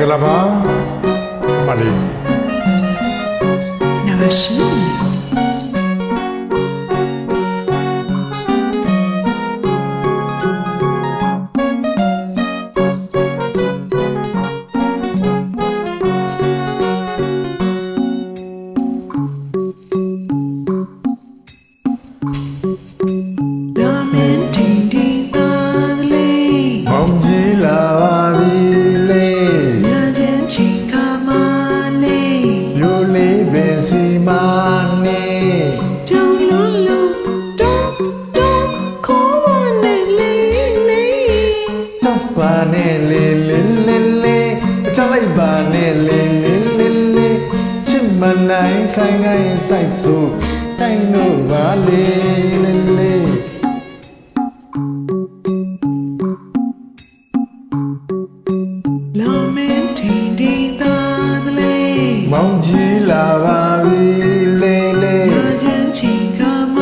Gramma, Mali. Now she. ပါနဲ့လေလေလေလေအချလိုက်ပါနဲ့လေလေလေလေချစ်မနိုင်ခိုင်ခိုင်ဆိုင်ဆိုတိုင်းတို့ပါလေလေလေလာမင်းတီတီသာသလေမောင်ကြီးလာပါပြီလေလေချင်ချင်ကမ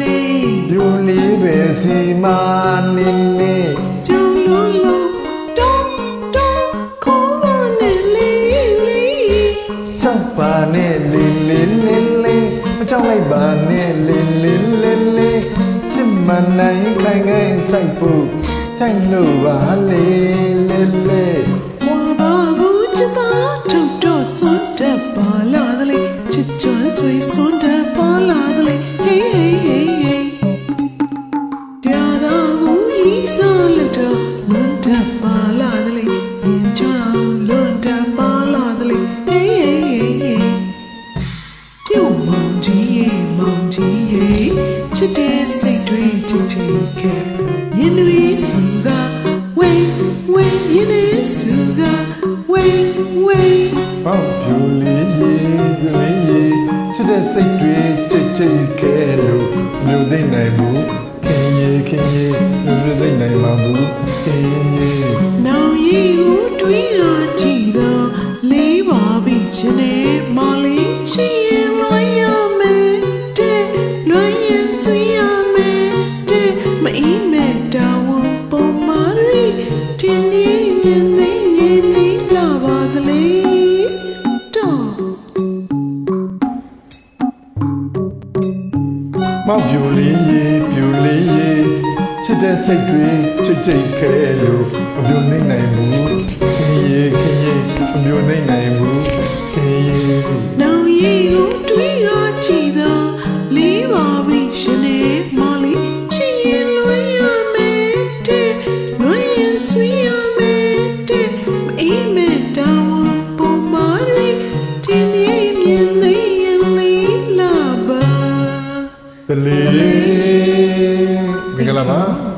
လေးလူလေးပဲစီမာ က်ပါနဲ့လေလေလေလေမကြောက်လိုက်ပါနဲ့လေလေလေလေချစ်မနိုင်နိုင်ငယ်စိုက်ဖို့ချိုင်လို့ပါလေလေလေဝါပါဘူးချစ်ပါထုတ်တော့စွန့်တက်ပါလာတယ်လေချစ်ချွန်းဆွေစွန့်တက်ပါလာတယ်လေဟေးဟေးဟေးဟေးတရားတော်ဘူးဤစားလို့တော့ဝန်တက်ပါ ချစ်တဲ့စိတ်တွေထိထိခဲရင်တွေစုကဝေးဝေးရင်တွေစုကဝေးဝေးပေါ့ဖြူလေးရေဖြူလေးရေချစ်တဲ့စိတ်တွေကြိတ်ကြိတ်ခဲလို့မျိုးသိမ့်နိုင်ဘူးခင်ရေခင်ရေမျိုးသိမ့်နိုင်မှာဘူးခင်ရေနောင်ရီကိုတွေးရကြည့်တော့လေးပါပြီရှင်နဲ့မ ဆွေးရမယ်တဲ့မအီးမဲ့တာဝန်ပုံမာရီတင်းနေမြင်သေးရင်သေးလာပါသလေတော့မောက်ဖြူလေးရေဖြူလေးရေချစ်တဲ့စိတ်တွေကြိတ်ကြိတ်ခဲလို့အပြိုသိမ့်နိုင်ဘူးခင်ရေခင်ရေအပြိုသိမ့်နိုင်ဘူး Beli. Bingkalama.